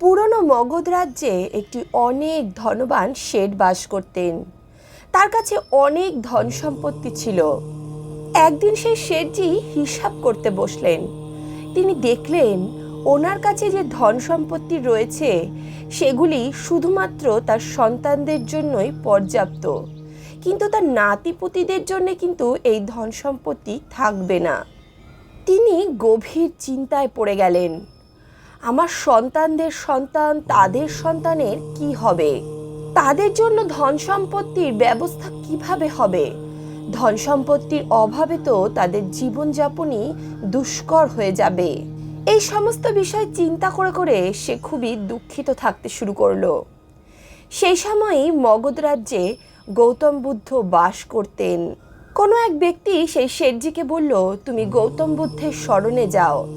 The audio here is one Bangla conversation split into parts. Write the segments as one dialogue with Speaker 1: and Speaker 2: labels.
Speaker 1: পুরনো মগধ রাজ্যে একটি অনেক ধনবান শেঠ বাস করতেন। তার কাছে অনেক ধন সম্পত্তি ছিল। একদিন সেই শেঠজি হিসাব করতে বসলেন। তিনি দেখলেন, ওনার কাছে যে ধন সম্পত্তি রয়েছে, সেগুলি শুধুমাত্র তার সন্তানদের জন্যই পর্যাপ্ত। কিন্তু তার নাতিপুতিদের জন্য কিন্তু এই ধন সম্পত্তি থাকবে না। তিনি গভীর চিন্তায় পড়ে গেলেন। আমার সন্তানদের সন্তান, তাদের সন্তানের কি হবে? তাদের জন্য ধন সম্পত্তির ব্যবস্থা কীভাবে হবে? ধন সম্পত্তির অভাবে তো তাদের জীবনযাপনই দুষ্কর হয়ে যাবে। এই সমস্ত বিষয় চিন্তা করে করে সে খুবই দুঃখিত থাকতে শুরু করল। সেই সময়ই মগধ রাজ্যে গৌতম বুদ্ধ বাস করতেন। কোনো এক ব্যক্তি সেই শেঠজিকে বলল, তুমি গৌতম বুদ্ধের স্মরণে যাও।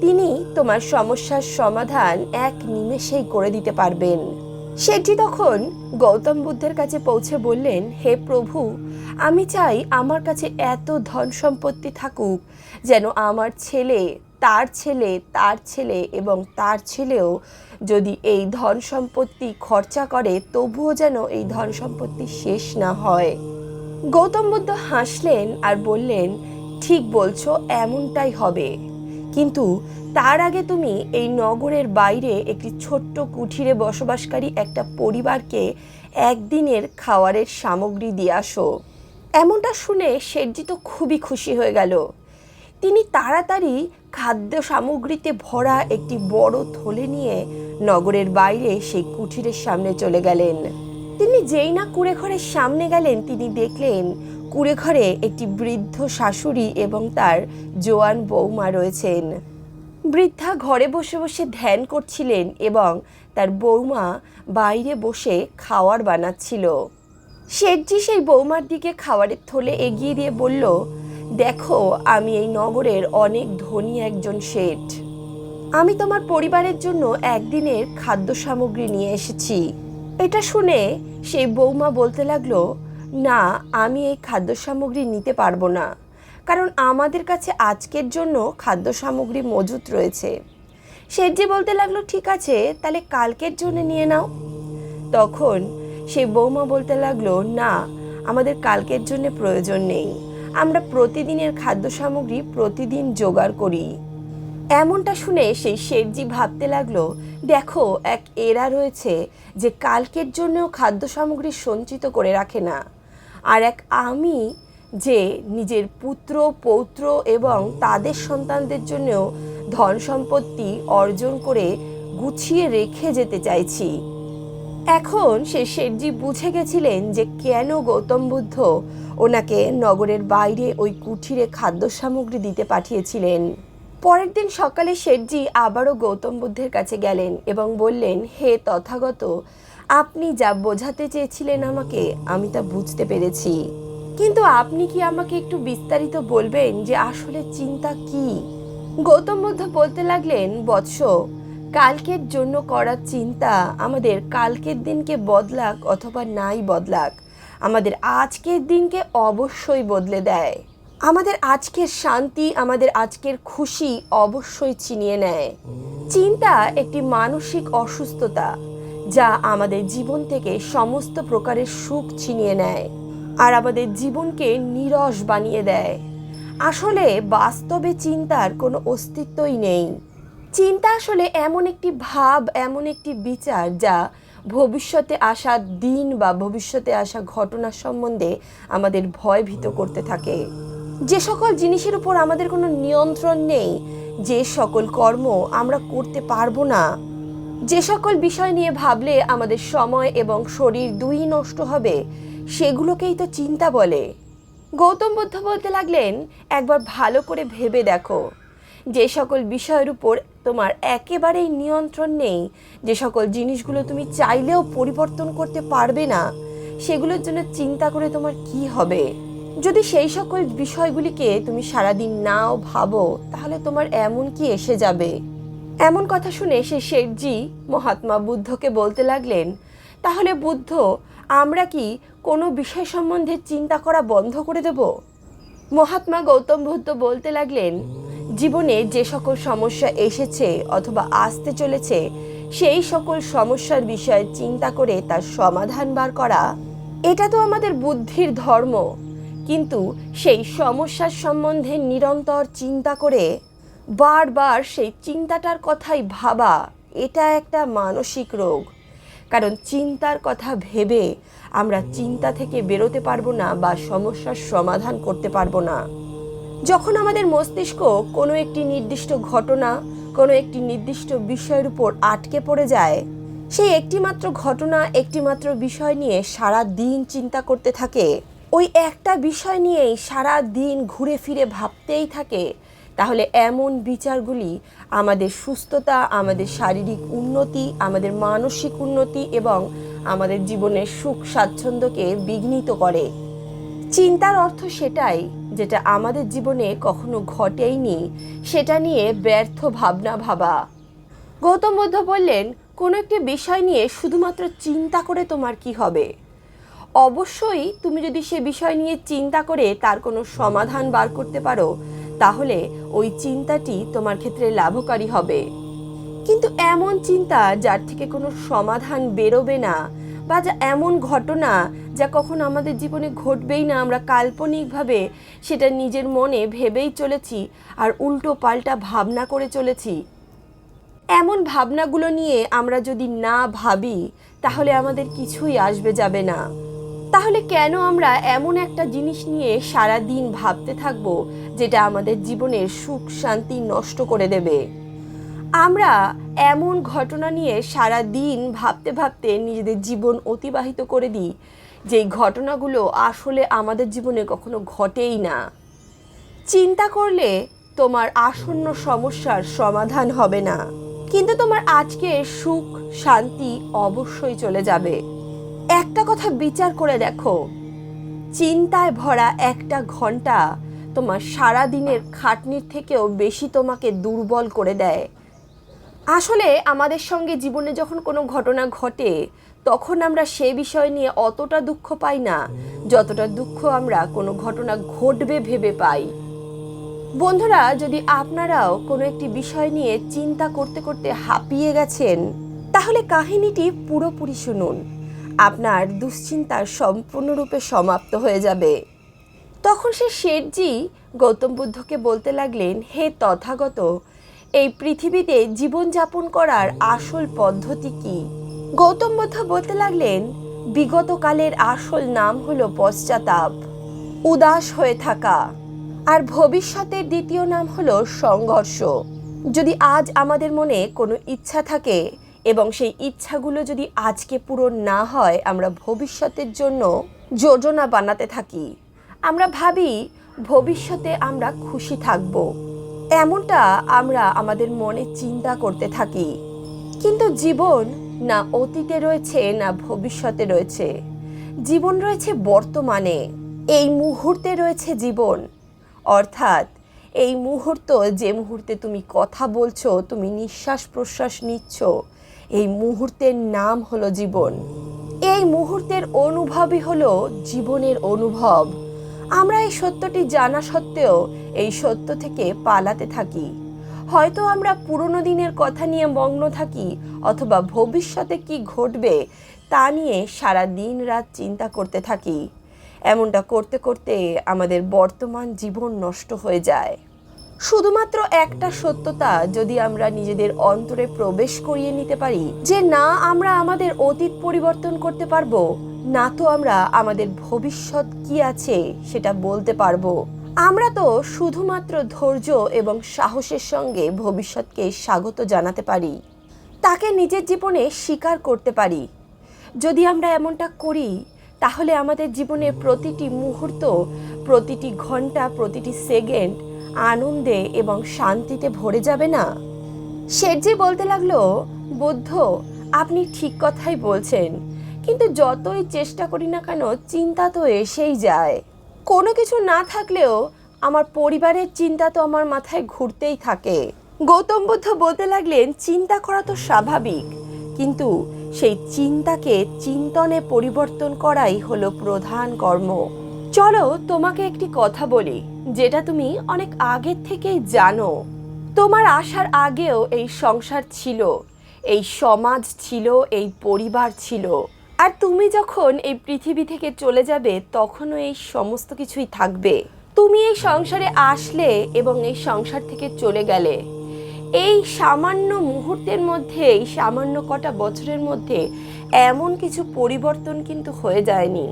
Speaker 1: তিনি তোমার সমস্যার সমাধান এক নিমেষেই করে দিতে পারবেন। সেটি তখন গৌতম বুদ্ধের কাছে পৌঁছে বললেন, হে প্রভু, আমি চাই আমার কাছে এত ধন সম্পত্তি থাকুক, যেন আমার ছেলে, তার ছেলে তার ছেলে এবং তার ছেলেও যদি এই ধন সম্পত্তি খরচা করে, তবুও যেন এই ধন সম্পত্তি শেষ না হয়। গৌতম বুদ্ধ হাসলেন আর বললেন, ঠিক বলছো, এমনটাই হবে। কিন্তু তার আগে তুমি এই নগরের বাইরে একটি ছোট্ট কুঠিরে বসবাসকারী একটা পরিবারকে একদিনের খাওয়ারের সামগ্রী দিয়ে আসো। এমনটা শুনে শেঠজি তো খুবই খুশি হয়ে গেল। তিনি তাড়াতাড়ি খাদ্য সামগ্রীতে ভরা একটি বড় থলে নিয়ে নগরের বাইরে সেই কুঠিরের সামনে চলে গেলেন। তিনি যেই না কুড়ে ঘরের সামনে গেলেন, তিনি দেখলেন কুড়ে ঘরে একটি বৃদ্ধ শাশুড়ি এবং তার জোয়ান বৌমা রয়েছেন। বৃদ্ধা ঘরে বসে বসে ধ্যান করছিলেন এবং তার বৌমা বাইরে বসে খাওয়ার বানাচ্ছিল। শেঠজি সেই বৌমার দিকে খাবারের থলে এগিয়ে দিয়ে বলল, দেখো, আমি এই নগরের অনেক ধনী একজন শেঠ। আমি তোমার পরিবারের জন্য একদিনের খাদ্য সামগ্রী নিয়ে এসেছি। এটা শুনে সেই বৌমা বলতে লাগল না, আমি এই খাদ্য সামগ্রী নিতে পারব না। কারণ আমাদের কাছে আজকের জন্য খাদ্য সামগ্রী মজুত রয়েছে। শেঠজি বলতে লাগল, ঠিক আছে, তাহলে কালকের জন্য নিয়ে নাও। তখন সেই বৌমা বলতে লাগল, না, আমাদের কালকের জন্য প্রয়োজন নেই। আমরা প্রতিদিনের খাদ্য সামগ্রী প্রতিদিন জোগাড় করি। এমনটা শুনে সেই শেঠজি ভাবতে লাগল, দেখো, এক এরা রয়েছে যে কালকের জন্যও খাদ্য সামগ্রী সঞ্চিত করে রাখে না। আর এক আমি যে নিজের পুত্র, পৌত্র এবং তাদের সন্তানদের জন্যও ধন সম্পত্তি অর্জন করে গুছিয়ে রেখে যেতে চাইছি। এখন সে শেঠজি বুঝে গেছিলেন যে কেন গৌতম বুদ্ধ ওনাকে নগরের বাইরে ওই কুঠিরে খাদ্য সামগ্রী দিতে পাঠিয়েছিলেন। পরের দিন সকালে শেঠজি আবারও গৌতম বুদ্ধের কাছে গেলেন এবং বললেন, হে তথাগত, আপনি যা বোঝাতে চেয়েছিলেন আমাকে, আমি তা বুঝতে পেরেছি। কিন্তু আপনি কি আমাকে একটু বিস্তারিত বলবেন যে আসলে চিন্তা কি? গৌতম বুদ্ধ বলতে লাগলেন, বৎস, কালকের জন্য করা চিন্তা আমাদের কালকের দিনকে বদলাক অথবা নাই বদলাক। আমাদের আজকের দিনকে অবশ্যই বদলে দেয়। আমাদের আজকের শান্তি, আমাদের আজকের খুশি অবশ্যই চিনিয়ে নেয়। চিন্তা একটি মানসিক অসুস্থতা যা আমাদের জীবন থেকে সমস্ত প্রকারের সুখ ছিনিয়ে নেয় আর আমাদের জীবনকে নিরস বানিয়ে দেয়। আসলে বাস্তবে চিন্তার কোনো অস্তিত্বই নেই। চিন্তা আসলে এমন একটি ভাব, এমন একটি বিচার যা ভবিষ্যতে আসা দিন বা ভবিষ্যতে আসা ঘটনা সম্বন্ধে আমাদের ভয়ভীত করতে থাকে। যে সকল জিনিসের উপর আমাদের কোনো নিয়ন্ত্রণ নেই, যে সকল কর্ম আমরা করতে পারব না, যে সকল বিষয় নিয়ে ভাবলে আমাদের সময় এবং শরীর দুই নষ্ট হবে, সেগুলোকেই তো চিন্তা বলে। গৌতম বুদ্ধ বলতে লাগলেন, একবার ভালো করে ভেবে দেখো, যে সকল বিষয়ের উপর তোমার একেবারেই নিয়ন্ত্রণ নেই, যে সকল জিনিসগুলো তুমি চাইলেও পরিবর্তন করতে পারবে না, সেগুলোর জন্য চিন্তা করে তোমার কি হবে? যদি সেই সকল বিষয়গুলিকে তুমি সারাদিন নাও, ভাবো, তাহলে তোমার এমন কি এসে যাবে? এমন কথা শুনে সে শেঠজি মহাত্মা বুদ্ধকে বলতে লাগলেন, তাহলে বুদ্ধ, আমরা কি কোনো বিষয় সম্বন্ধে চিন্তা করা বন্ধ করে দেব? মহাত্মা গৌতম বুদ্ধ বলতে লাগলেন, জীবনে যে সকল সমস্যা এসেছে অথবা আসতে চলেছে, সেই সকল সমস্যার বিষয়ে চিন্তা করে তার সমাধান বার করা, এটা তো আমাদের বুদ্ধির ধর্ম। কিন্তু সেই সমস্যার সম্বন্ধে নিরন্তর চিন্তা করে বারবার সেই চিন্তাটার কথাই ভাবা, এটা একটা মানসিক রোগ। কারণ চিন্তার কথা ভেবে আমরা চিন্তা থেকে বেরোতে পারব না বা সমস্যার সমাধান করতে পারব না। যখন আমাদের মস্তিষ্ক কোনো একটি নির্দিষ্ট ঘটনা, কোনো একটি নির্দিষ্ট বিষয়ের উপর আটকে পড়ে যায়, সেই একটিমাত্র ঘটনা একটিমাত্র বিষয় নিয়ে সারা দিন চিন্তা করতে থাকে। ওই একটা বিষয় নিয়েই সারা দিন ঘুরে ফিরে ভাবতেই থাকে, তাহলে এমন বিচারগুলি আমাদের সুস্থতা, আমাদের শারীরিক উন্নতি, আমাদের মানসিক উন্নতি এবং আমাদের জীবনের সুখ স্বাচ্ছন্দ্যকে বিঘ্নিত করে। চিন্তার অর্থ সেটাই যেটা আমাদের জীবনে কখনো ঘটেইনি, সেটা নিয়ে ব্যর্থ ভাবনা ভাবা। গৌতম বুদ্ধ বললেন, কোনো একটি বিষয় নিয়ে শুধুমাত্র চিন্তা করে তোমার কি হবে? অবশ্যই তুমি যদি সে বিষয় নিয়ে চিন্তা করে তার কোনো সমাধান বার করতে পারো, তাহলে ওই চিন্তাটি তোমার ক্ষেত্রে লাভকারী হবে। কিন্তু এমন চিন্তা যার থেকে কোনো সমাধান বেরোবে না বা যা এমন ঘটনা যা কখনো আমাদের জীবনে ঘটবেই না, আমরা কাল্পনিকভাবে সেটা নিজের মনে ভেবেই চলেছি আর উল্টো পাল্টা ভাবনা করে চলেছি। এমন ভাবনাগুলো নিয়ে আমরা যদি না ভাবি, তাহলে আমাদের কিছুই আসবে যাবে না। তাহলে কেন আমরা এমন একটা জিনিস নিয়ে সারা দিন ভাবতে থাকব যেটা আমাদের জীবনের সুখ শান্তি নষ্ট করে দেবে? আমরা এমন ঘটনা নিয়ে সারা দিন ভাবতে ভাবতে নিজেদের জীবন অতিবাহিত করে দিই, যেই ঘটনাগুলো আসলে আমাদের জীবনে কখনো ঘটেই না। চিন্তা করলে তোমার আসন্ন সমস্যার সমাধান হবে না। কিন্তু তোমার আজকে সুখ শান্তি অবশ্যই চলে যাবে। একটা কথা বিচার করে দেখো। চিন্তায় ভরা একটা ঘণ্টা তোমার সারা দিনের খাটনির থেকেও বেশি তোমাকে দুর্বল করে দেয়। আসলে আমাদের সঙ্গে জীবনে যখন কোনো ঘটনা ঘটে, তখন আমরা সে বিষয় নিয়ে অতটা দুঃখ পাই না, যতটা দুঃখ আমরা কোনো ঘটনা ঘটবে ভেবে পাই। বন্ধুরা, যদি আপনারাও কোনো একটি বিষয় নিয়ে চিন্তা করতে করতে হাঁপিয়ে গেছেন, তাহলে কাহিনীটি পুরোপুরি শুনুন। আপনার দুশ্চিন্তার সম্পূর্ণরূপে সমাপ্ত হয়ে যাবে। তখন সে শেঠজি গৌতম বুদ্ধকে বলতে লাগলেন, হে তথাগত, এই পৃথিবীতে জীবনযাপন করার আসল পদ্ধতি কি? গৌতম বুদ্ধ বলতে লাগলেন, বিগতকালের আসল নাম হলো পশ্চাতাপ, উদাস হয়ে থাকা, আর ভবিষ্যতের দ্বিতীয় নাম হলো সংঘর্ষ। যদি আজ আমাদের মনে কোনো ইচ্ছা থাকে এবং সেই ইচ্ছাগুলো যদি আজকে পূরণ না হয়, আমরা ভবিষ্যতের জন্য যোজনা বানাতে থাকি। আমরা ভাবি, ভবিষ্যতে আমরা খুশি থাকব। এমনটা আমরা আমাদের মনে চিন্তা করতে থাকি। কিন্তু জীবন না অতীতে রয়েছে, না ভবিষ্যতে রয়েছে। জীবন রয়েছে বর্তমানে, এই মুহূর্তে রয়েছে জীবন। অর্থাৎ, এই মুহূর্ত যে মুহূর্তে তুমি কথা বলছো, তুমি নিঃশ্বাস প্রশ্বাস নিচ্ছ এই মুহূর্তের নাম হলো জীবন। এই মুহূর্তের অনুভবই হলো জীবনের অনুভব। আমরা এই সত্যটি জানা সত্ত্বেও এই সত্য থেকে পালাতে থাকি। হয়তো আমরা পুরনো দিনের কথা নিয়ে মগ্ন থাকি অথবা ভবিষ্যতে কি ঘটবে তা নিয়ে সারা দিন রাত চিন্তা করতে থাকি। এমনটা করতে করতে আমাদের বর্তমান জীবন নষ্ট হয়ে যায়। শুধুমাত্র একটা সত্যতা যদি আমরা নিজেদের অন্তরে প্রবেশ করিয়ে নিতে পারি, যে না, আমরা আমাদের অতীত পরিবর্তন করতে পারব, না তো আমরা আমাদের ভবিষ্যৎ কি আছে সেটা বলতে পারব। আমরা তো শুধুমাত্র ধৈর্য এবং সাহসের সঙ্গে ভবিষ্যৎকে স্বাগত জানাতে পারি, তাকে নিজের জীবনে স্বীকার করতে পারি। যদি আমরা এমনটা করি, তাহলে আমাদের জীবনে প্রতিটি মুহূর্ত, প্রতিটি ঘণ্টা, প্রতিটি সেকেন্ড আনন্দে এবং শান্তিতে ভরে যাবে না? শেঠজি বলতে লাগল, বুদ্ধ, আপনি ঠিক কথাই বলছেন, কিন্তু যতই চেষ্টা করি না কেন চিন্তা তো এসেই যায়। কোনো কিছু না থাকলেও আমার পরিবারের চিন্তা তো আমার মাথায় ঘুরতেই থাকে। গৌতম বুদ্ধ বলতে লাগলেন, চিন্তা করা তো স্বাভাবিক, কিন্তু সেই চিন্তাকে চিন্তনে পরিবর্তন করাই হলো প্রধান কর্ম। চলো তোমাকে একটি কথা বলি, যেটা তুমি অনেক আগের থেকেই জানো। তোমার আসার আগেও এই সংসার ছিল, এই সমাজ ছিল, এই পরিবার ছিল। আর তুমি যখন এই পৃথিবী থেকে চলে যাবে, তখনও এই সমস্ত কিছুই থাকবে। তুমি এই সংসারে আসলে এবং এই সংসার থেকে চলে গেলে। এই সামান্য মুহূর্তের মধ্যে, এই সামান্য কটা বছরের মধ্যে, এমন কিছু পরিবর্তন কিন্তু হয়ে যায়নি।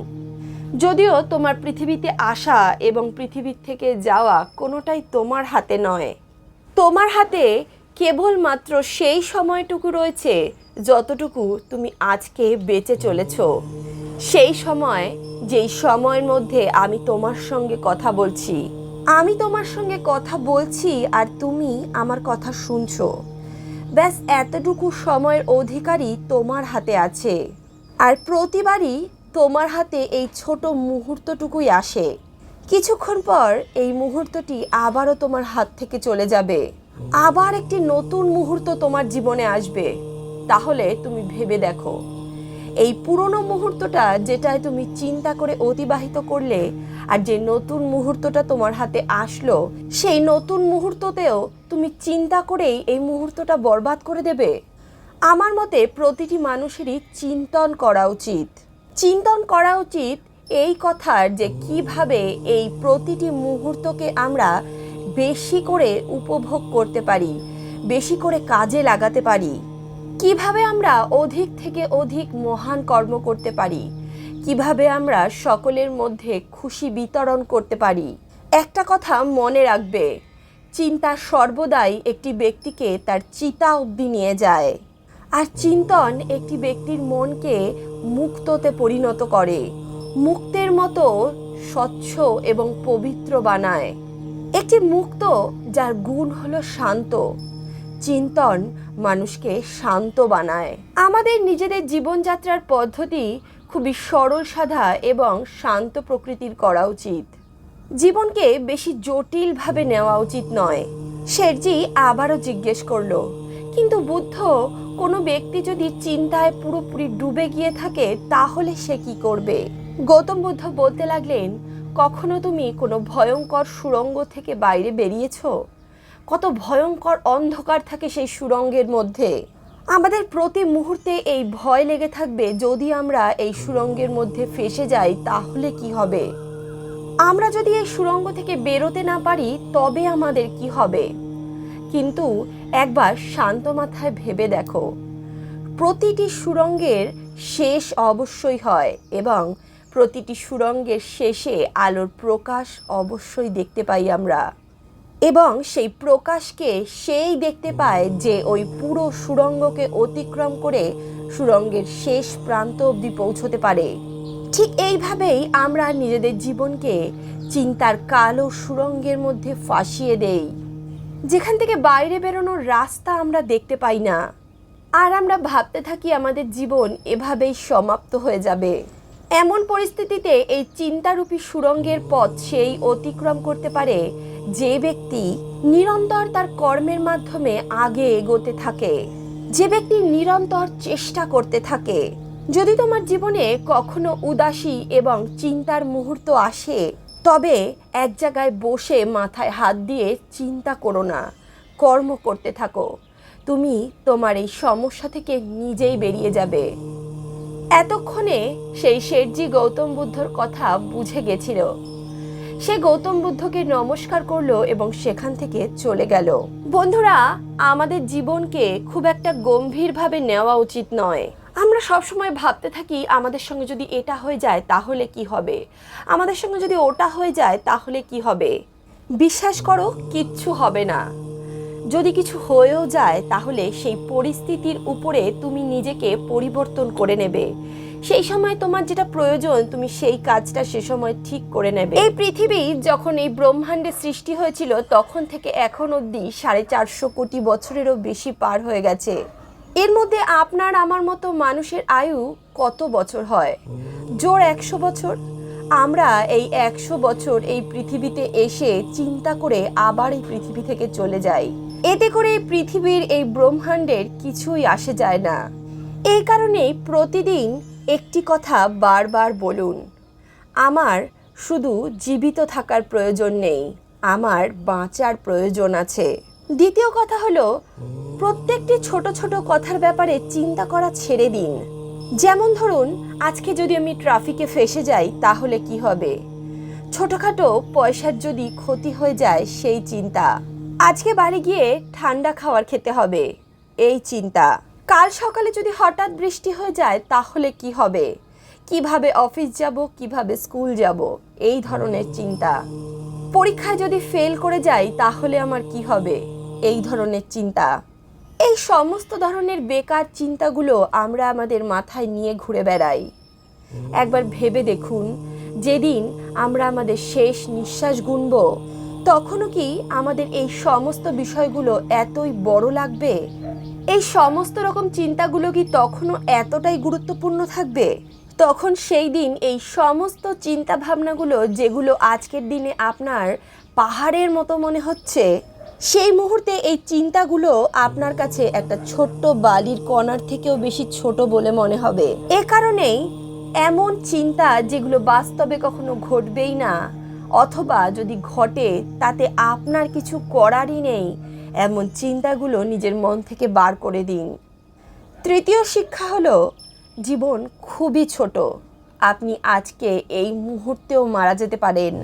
Speaker 1: যদিও তোমার পৃথিবীতে আসা এবং পৃথিবীর থেকে যাওয়া কোনোটাই তোমার হাতে নয়। তোমার হাতে কেবলমাত্র সেই সময়টুকু রয়েছে যতটুকু তুমি আজকে বেঁচে চলেছ। সেই সময়, যেই সময়ের মধ্যে আমি তোমার সঙ্গে কথা বলছি। আমি তোমার সঙ্গে কথা বলছি আর তুমি আমার কথা শুনছো। ব্যাস, এতটুকু সময়ের অধিকারই তোমার হাতে আছে। আর প্রতিবারই তোমার হাতে এই ছোট মুহূর্তটুকুই আসে। কিছুক্ষণ পর এই মুহূর্তটি আবারও তোমার হাত থেকে চলে যাবে। আবার একটি নতুন মুহূর্ত তোমার জীবনে আসবে। তাহলে তুমি ভেবে দেখো, এই পুরনো মুহূর্তটা যেটায় তুমি চিন্তা করে অতিবাহিত করলে আর যে নতুন মুহূর্তটা তোমার হাতে আসলো, সেই নতুন মুহূর্ততেও তুমি চিন্তা করেই এই মুহূর্তটা বরবাদ করে দেবে। আমার মতে প্রতিটি মানুষেরই চিন্তন করা উচিত। চিন্তন করা উচিত এই কথার যে কীভাবে এই প্রতিটি মুহূর্তকে আমরা বেশি করে উপভোগ করতে পারি, বেশি করে কাজে লাগাতে পারি। কীভাবে আমরা অধিক থেকে অধিক মহান কর্ম করতে পারি, কীভাবে আমরা সকলের মধ্যে খুশি বিতরণ করতে পারি। একটা কথা মনে রাখবে, চিন্তা সর্বদাই একটি ব্যক্তিকে তার চিতা অবধি নিয়ে যায়। আর চিন্তন একটি ব্যক্তির মনকে মুক্ততে পরিণত করে, মুক্তের মতো স্বচ্ছ এবং পবিত্র বানায়। একটি মুক্ত যার গুণ হলো শান্ত, চিন্তন মানুষকে শান্ত বানায়। আমাদের নিজেদের জীবনযাত্রার পদ্ধতি খুবই সরল সাধা এবং শান্ত প্রকৃতির করা উচিত। জীবনকে বেশি জটিলভাবে নেওয়া উচিত নয়। শেরজি আবারও জিজ্ঞেস করল কিন্তু বুদ্ধ, কোনো ব্যক্তি যদি চিন্তায় পুরোপুরি ডুবে গিয়ে থাকে, তাহলে সে কি করবে? গৌতম বুদ্ধ বলতে লাগলেন, কখনো তুমি কোনো ভয়ঙ্কর সুরঙ্গ থেকে বাইরে বেরিয়েছো? কত ভয়ঙ্কর অন্ধকার থাকে সেই সুড়ঙ্গের মধ্যে। আমাদের প্রতি মুহূর্তে এই ভয় লেগে থাকবে, যদি আমরা এই সুড়ঙ্গের মধ্যে ফেসে যাই, তাহলে কি হবে? আমরা যদি এই সুড়ঙ্গ থেকে বেরোতে না পারি, তবে আমাদের কি হবে? কিন্তু একবার শান্ত মাথায় ভেবে দেখো, প্রতিটি সুরঙ্গের শেষ অবশ্যই হয় এবং প্রতিটি সুরঙ্গের শেষে আলোর প্রকাশ অবশ্যই দেখতে পাই আমরা। এবং সেই প্রকাশকে সেই দেখতে পায় যে ওই পুরো সুড়ঙ্গকে অতিক্রম করে সুরঙ্গের শেষ প্রান্ত অবধি পৌঁছতে পারে। ঠিক এইভাবেই আমরা নিজেদের জীবনকে চিন্তার কালো সুরঙ্গের মধ্যে ফাঁসিয়ে দেই। যেখান থেকে বাইরে বেরোনোর রাস্তা আমরা দেখতে পাই না। আর আমরা ভাবতে থাকি আমাদের জীবন এভাবেই সমাপ্ত হয়ে যাবে। এমন পরিস্থিতিতে এই চিন্তারূপী সুরঙ্গের পথ সেই অতিক্রম করতে পারে যে ব্যক্তি নিরন্তর তার কর্মের মাধ্যমে আগে এগোতে থাকে। যে ব্যক্তি নিরন্তর চেষ্টা করতে থাকে। যদি তোমার জীবনে কখনো উদাসী এবং চিন্তার মুহূর্ত আসে তবে এক জায়গায় বসে মাথায় হাত দিয়ে চিন্তা করো না, কর্ম করতে থাকো। তুমি তোমার এই সমস্যা থেকে নিজেই বেরিয়ে যাবে। এতক্ষণে সেই শেঠজি গৌতম বুদ্ধর কথা বুঝে গেছিল। সে গৌতম বুদ্ধকে নমস্কার করল এবং সেখান থেকে চলে গেল। বন্ধুরা, আমাদের জীবনকে খুব একটা গম্ভীরভাবে নেওয়া উচিত নয়। আমরা সবসময় ভাবতে থাকি আমাদের সঙ্গে যদি এটা হয়ে যায় তাহলে কি হবে? আমাদের সঙ্গে যদি ওটা হয়ে যায় তাহলে কি হবে? বিশ্বাস করো, কিচ্ছু হবে না। যদি কিছু হয়েও যায় তাহলে সেই পরিস্থিতির উপরে তুমি নিজেকে পরিবর্তন করে নেবে। সেই সময় তোমার যেটা প্রয়োজন, তুমি সেই কাজটা সে সময় ঠিক করে নেবে। এই পৃথিবী যখন এই ব্রহ্মাণ্ডের সৃষ্টি হয়েছিল, তখন থেকে এখন অবধি সাড়ে চারশো কোটি বছরেরও বেশি পার হয়ে গেছে। এর মধ্যে আপনার, আমার মতো মানুষের আয়ু কত বছর হয়? জোর একশো বছর। আমরা এই একশো বছর এই পৃথিবীতে এসে চিন্তা করে আবার এই পৃথিবী থেকে চলে যাই। এতে করে এই পৃথিবীর এই ব্রহ্মাণ্ডের কিছুই আসে যায় না। এই কারণে প্রতিদিন একটি কথা বারবার বলুন, আমার শুধু জীবিত থাকার প্রয়োজন নেই, আমার বাঁচার প্রয়োজন আছে। দ্বিতীয় কথা হলো, প্রত্যেকটি ছোট ছোট কথার ব্যাপারে চিন্তা করা ছেড়ে দিন। যেমন ধরুন, আজকে যদি আমি ট্রাফিকে ফেসে যাই, তাহলে কি হবে? ছোটখাটো পয়সার যদি ক্ষতি হয়ে যায়, সেই চিন্তা। আজকে বাড়ি গিয়ে ঠান্ডা খাওয়ার খেতে হবে, এই চিন্তা। কাল সকালে যদি হঠাৎ বৃষ্টি হয়ে যায়, তাহলে কি হবে? কীভাবে অফিস যাব, কীভাবে স্কুল যাব, এই ধরনের চিন্তা। পরীক্ষায় যদি ফেল করে যাই, তাহলে আমার কি হবে? এই ধরনের চিন্তা। এই সমস্ত ধরনের বেকার চিন্তাগুলো আমরা আমাদের মাথায় নিয়ে ঘুরে বেড়াই। একবার ভেবে দেখুন, যেদিন আমরা আমাদের শেষ নিঃশ্বাস গুনব, তখনও কি আমাদের এই সমস্ত বিষয়গুলো এতই বড় লাগবে? এই সমস্ত রকম চিন্তাগুলো কি তখনও এতটাই গুরুত্বপূর্ণ থাকবে? তখন সেই দিন এই সমস্ত চিন্তা ভাবনাগুলো যেগুলো আজকের দিনে আপনার পাহাড়ের মতো মনে হচ্ছে সেই মুহূর্তে এই চিন্তাগুলো আপনার কাছে একটা ছোট্ট বালির কণার থেকেও বেশি ছোট বলে মনে হবে। এ কারণেই এমন চিন্তা যেগুলো বাস্তবে কখনো ঘটবেই না, অথবা যদি ঘটে তাতে আপনার কিছু করারই নেই, এমন চিন্তাগুলো নিজের মন থেকে বার করে দিন। তৃতীয় শিক্ষা হলো, জীবন খুবই ছোট। আপনি আজকে এই মুহূর্তেও মারা যেতে পারেন।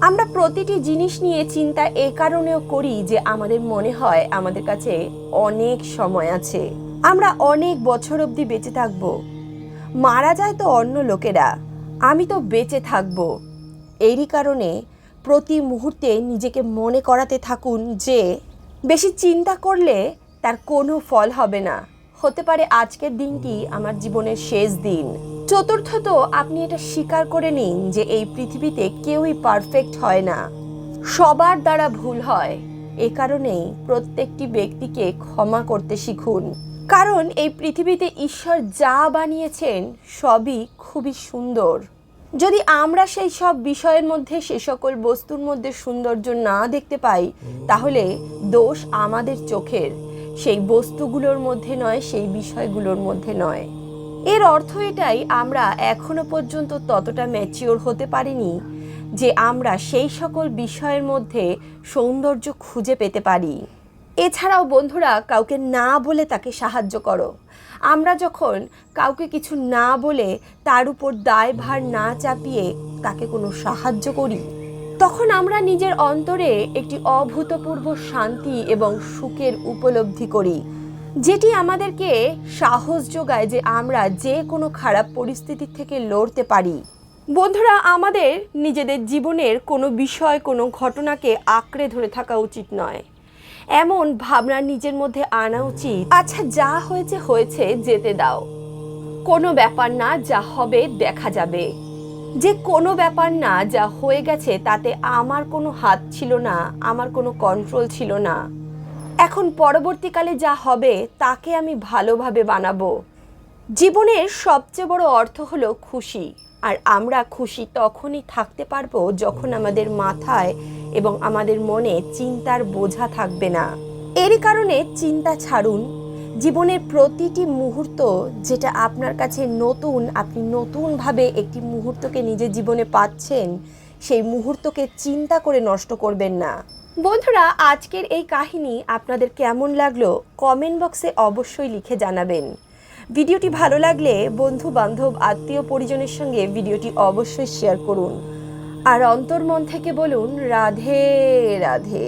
Speaker 1: আমরা প্রতিটি জিনিস নিয়ে চিন্তা এ কারণেও করি যে আমাদের মনে হয় আমাদের কাছে অনেক সময় আছে। আমরা অনেক বছর অবধি বেঁচে থাকব। মারা যায় তো অন্য লোকেরা। আমি তো বেঁচে থাকব। এরই কারণে প্রতি মুহূর্তে নিজেকে মনে করাতে থাকুন যে, বেশি চিন্তা করলে তার কোনো ফল হবে না। হতে পারে আজকের দিনটি আমার জীবনের শেষ দিন। চতুর্থত, আপনি এটা স্বীকার করে নিন যে এই পৃথিবীতে কেউই পারফেক্ট হয় না। সবার দ্বারা ভুল হয়। এ কারণেই প্রত্যেকটি ব্যক্তিকে ক্ষমা করতে শিখুন। কারণ এই পৃথিবীতে ঈশ্বর যা বানিয়েছেন, সবই খুবই সুন্দর। যদি আমরা সেই সব বিষয়ের মধ্যে সে সকল বস্তুর মধ্যে সৌন্দর্য না দেখতে পাই, তাহলে দোষ আমাদের চোখের। সেই বস্তুগুলোর মধ্যে নয়, সেই বিষয়গুলোর মধ্যে নয়। এর অর্থ এটাই, আমরা এখনও পর্যন্ত ততটা ম্যাচিওর হতে পারিনি যে আমরা সেই সকল বিষয়ের মধ্যে সৌন্দর্য খুঁজে পেতে পারি। এছাড়াও বন্ধুরা, কাউকে না বলে তাকে সাহায্য করো। আমরা যখন কাউকে কিছু না বলে তার উপর দায়ভার না চাপিয়ে তাকে কোনো সাহায্য করি তখন আমরা নিজের অন্তরে একটি অভূতপূর্ব শান্তি এবং সুখের উপলব্ধি করি, যেটি আমাদেরকে সাহস যোগায় যে আমরা যে কোনো খারাপ পরিস্থিতি থেকে লড়তে পারি। বন্ধুরা, আমাদের নিজেদের জীবনের কোনো বিষয়, কোনো ঘটনাকে আঁকড়ে ধরে থাকা উচিত নয়। এমন ভাবনা নিজের মধ্যে আনা উচিত আচ্ছা যা হয়েছে হয়েছে, যেতে দাও। কোনো ব্যাপার না, যা হবে, দেখা যাবে। যে কোনো ব্যাপার না যা হয়ে গেছে, তাতে আমার কোনো হাত ছিল না, আমার কোনো কন্ট্রোল ছিল না। এখন পরবর্তীকালে যা হবে, তাকে আমি ভালোভাবে বানাবো। জীবনের সবচেয়ে বড় অর্থ হলো খুশি। আর আমরা খুশি তখনই থাকতে পারব যখন আমাদের মাথায় এবং আমাদের মনে চিন্তার বোঝা থাকবে না। এরই কারণে চিন্তা ছাড়ুন জীবনের প্রতিটি মুহূর্ত যেটা আপনার কাছে নতুন, আপনি নতুনভাবে একটি মুহূর্তকে নিজের জীবনে পাচ্ছেন, সেই মুহূর্তকে চিন্তা করে নষ্ট করবেন না। বন্ধুরা, আজকের এই কাহিনী আপনাদের কেমন লাগল কমেন্ট বক্সে অবশ্যই লিখে জানাবেন। ভিডিওটি ভালো লাগলে বন্ধু বান্ধব আত্মীয় পরিজনের সঙ্গে ভিডিওটি অবশ্যই শেয়ার করুন। আর অন্তর্মন থেকে বলুন, রাধে রাধে।